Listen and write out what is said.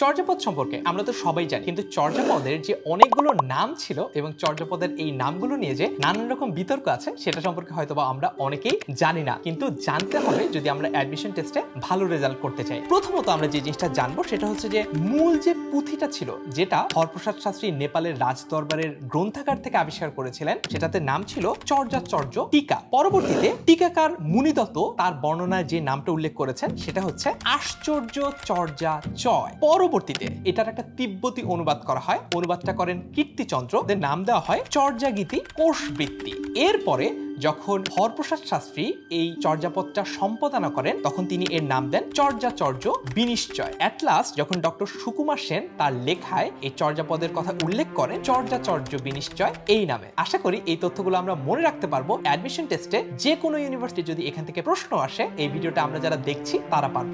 চর্যাপদ সম্পর্কে আমরা তো সবাই জানি, কিন্তু চর্যাপদের যে অনেকগুলো নাম ছিল এবং চর্যাপদের এই নামগুলো নিয়ে যে নানান রকম বিতর্ক আছে, সেটা সম্পর্কে হয়তোবা আমরা অনেকেই জানি না। কিন্তু জানতে হবে যদি আমরা অ্যাডমিশন টেস্টে ভালো রেজাল্ট করতে চাই। প্রথমত আমরা যে জিনিসটা জানব, সেটা হচ্ছে যে মূল যে পুঁথিটা ছিল, যেটা হরপ্রসাদ শাস্ত্রী নেপালের রাজ দরবারের গ্রন্থাগার থেকে আবিষ্কার করেছিলেন, সেটাতে নাম ছিল চর্যাচর্য টিকা। পরবর্তীতে টিকাকার মুনিদত্ত তার বর্ণনায় যে নামটা উল্লেখ করেছেন, সেটা হচ্ছে আশ্চর্য চর্যা চয় পরবর্তীতে এটার একটা তিব্বতি অনুবাদ করা হয়। অনুবাদটা করেন কীর্তিচন্দ্র। নাম দেওয়া হয় চর্যাগীতি কোষবৃত্তি। এরপরে যখন হরপ্রসাদ শাস্ত্রী এই চর্যাপদটা সম্পাদনা করেন, তখন তিনি এর নাম দেন চর্যাচর্য বিনিশ্চয়। অ্যাট লাস্ট যখন ডক্টর সুকুমার সেন তার লেখায় এই চর্যাপদের কথা উল্লেখ করেন, চর্যাচর্য বিনিশ্চয় এই নামে। আশা করি এই তথ্যগুলো আমরা মনে রাখতে পারব। অ্যাডমিশন টেস্টে যে কোনো ইউনিভার্সিটি যদি এখান থেকে প্রশ্ন আসে, এই ভিডিওটা আমরা যারা দেখছি, তারা পারব।